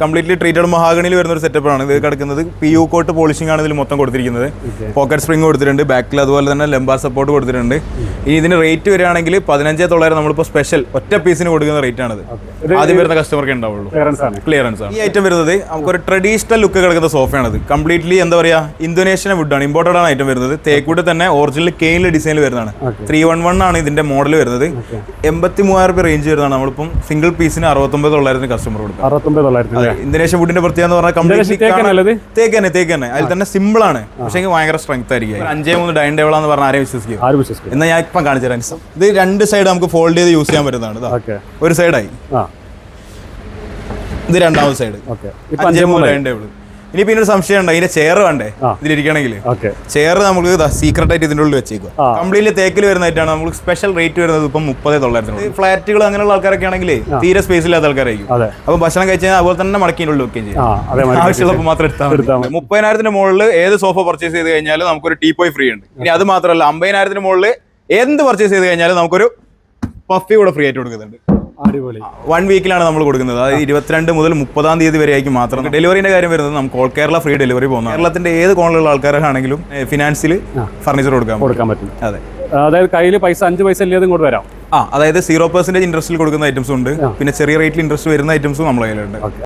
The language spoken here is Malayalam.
കംപ്ലീറ്റ്ലി ട്രീറ്റഡ് മഹാഗണിയിൽ വരുന്ന ഒരു സെറ്റപ്പാണ്. ഇത് കിടക്കുന്നത് പി യു കോട്ട് പോളിഷിംഗ് ആണ് ഇതിൽ മൊത്തം കൊടുത്തിരിക്കുന്നത്. പോക്കറ്റ് സ്പ്രിംഗ് കൊടുത്തിട്ടുണ്ട്. ബാക്കിൽ അതുപോലെ തന്നെ ലെമ്പാർ സപ്പോർട്ട് കൊടുത്തിട്ടുണ്ട്. ഇനി ഇതിന് റേറ്റ് വരികയാണെങ്കിൽ പതിനഞ്ചേ തൊള്ളായിരം നമ്മളിപ്പോൾ സ്പെഷ്യൽ ഒറ്റ പീസിന് കൊടുക്കുന്ന റേറ്റ് ആണ് ആദ്യം വരുന്ന കസ്റ്റമർക്ക് ഉണ്ടാവുള്ളൂ. ക്ലിയറൻസ് ആണ്. ഈ ഐറ്റം വരുന്നത് നമുക്കൊരു ട്രഡീഷണൽ ലുക്ക് കിടക്കുന്ന സോഫയാണ് കംപ്ലീറ്റ്ലി എന്താ പറയുക ഇന്തോനേഷ്യൻ വുഡാണ് ഇമ്പോർട്ടഡ് ആണ് ഐറ്റം വരുന്നത്. തേക്കൂട്ട് തന്നെ ഒറിജിനൽ കെയിനിൽ ഡിസൈനിൽ വരുന്നതാണ്. ത്രീ വൺ വൺ ആണ് ഇതിന്റെ മോഡൽ വരുന്നത്. എൺപത്തി മൂവായിരം രൂപ റേഞ്ച് വരുന്നതാണ്. നമ്മളിപ്പം സിംഗിൾ പീസിന് അറുപത്തൊമ്പത് തൊള്ളായിരത്തിന് കസ്റ്റമർ കൊടുക്കും. ഇന്തോനേഷ്യൻ വുഡിന്റെ പ്രത്യേകത എന്ന് പറഞ്ഞാൽ കംപ്ലീറ്റ്ലി? തേക്ക് തന്നെ തേക്ക് തന്നെ. അതിൽ തന്നെ സിമ്പിൾ ആണ്. പക്ഷേ ഭയങ്കര സ്ട്രെങ്ത് ആയിരിക്കും. അഞ്ചേ മൂന്ന് ഡൈൻ ടേബിൾ ആണെന്ന് പറഞ്ഞാൽ ആരെയും വിശ്വസിക്കും? എന്നാൽ ഞാൻ ഇപ്പം കാണിച്ചു തരാം. ഇത് രണ്ട് സൈഡ് നമുക്ക് ഫോൾഡ് ചെയ്ത് യൂസ് ചെയ്യാൻ പറ്റുന്നതാണ് ഒരു സൈഡായി ഇത് രണ്ടാമത്തെ സൈഡ് ഇനി പിന്നെ ഒരു സംശയം ഉണ്ട്. ഇതിന്റെ ചെയർ വേണ്ടേ. ഇതിലിരിക്കണമെങ്കിൽ ചെയർ നമുക്ക് സീക്രട്ട് ആയിട്ട് ഇതിന്റെ ഉള്ളിൽ വെച്ചേക്കും കംപ്ലീറ്റ് കംപ്ലീറ്റ്ലി തേക്കിൽ വരുന്നതായിട്ടാണ് നമുക്ക് സ്പെഷ്യൽ റേറ്റ് വരുന്നത് ഇപ്പം മുപ്പതേ തൊള്ളായിരത്തി ഫ്ലാറ്റുകൾ അങ്ങനെയുള്ള ആൾക്കാരൊക്കെ ആണെങ്കിൽ തീരെ സ്പേസ് ഇല്ലാത്ത ആൾക്കാരായിരിക്കും. അപ്പൊ ഭക്ഷണം കഴിച്ചാൽ അതുപോലെ തന്നെ മടക്കിന്റെ ഉള്ളിൽ വെക്കുകയും ചെയ്യും. ആവശ്യമുള്ളപ്പോൾ മാത്രം എടുത്താൽ മുപ്പതിനായിരത്തിന്റെ മുകളിൽ ഏത് സോഫ പർച്ചേസ് ചെയ്ത് കഴിഞ്ഞാൽ നമുക്കൊരു ടീ പോയി ഫ്രീ ഉണ്ട്. ഇനി അത് മാത്രമല്ല അമ്പതിനായിരത്തിന് മുകളിൽ എന്ത് പർച്ചേസ് ചെയ്ത് കഴിഞ്ഞാലും നമുക്കൊരു പഫി കൂടെ ഫ്രീ ആയിട്ട് കൊടുക്കുന്നുണ്ട്. അടിപൊളി. വൺ വീക്കിലാണ് നമ്മൾ കൊടുക്കുന്നത്. അതായത് ഇരുപത്തിരണ്ട് മുതൽ മുപ്പതാം തീയതി വരെ ആയിരിക്കും മാത്രം ഡെലിവറിന്റെ കാര്യം വരുന്നത് നമുക്ക് ഓൾ കേരള ഫ്രീ ഡെലിവറി പോകുന്നത് കേരളത്തിന്റെ ഏത് കോണിലുള്ള ആൾക്കാരാണെങ്കിലും ഫിനാൻസിൽ ഫർണിച്ചർ കൊടുക്കാൻ. കൊടുക്കാൻ പറ്റും. അതെ. അതായത് കയ്യിൽ പൈസ അഞ്ച് പൈസ ഇല്ലാതെ ഇങ്ങോട്ട് വരാം. ആ അതായത് സീറോ പെർസെന്റേജ് ഇൻട്രസ്റ്റിൽ കൊടുക്കുന്ന ഐറ്റംസും ഉണ്ട്. പിന്നെ ചെറിയ റേറ്റിൽ ഇൻട്രസ്റ്റ് വരുന്ന ഐറ്റംസും നമ്മളെ കയ്യിലുണ്ട്.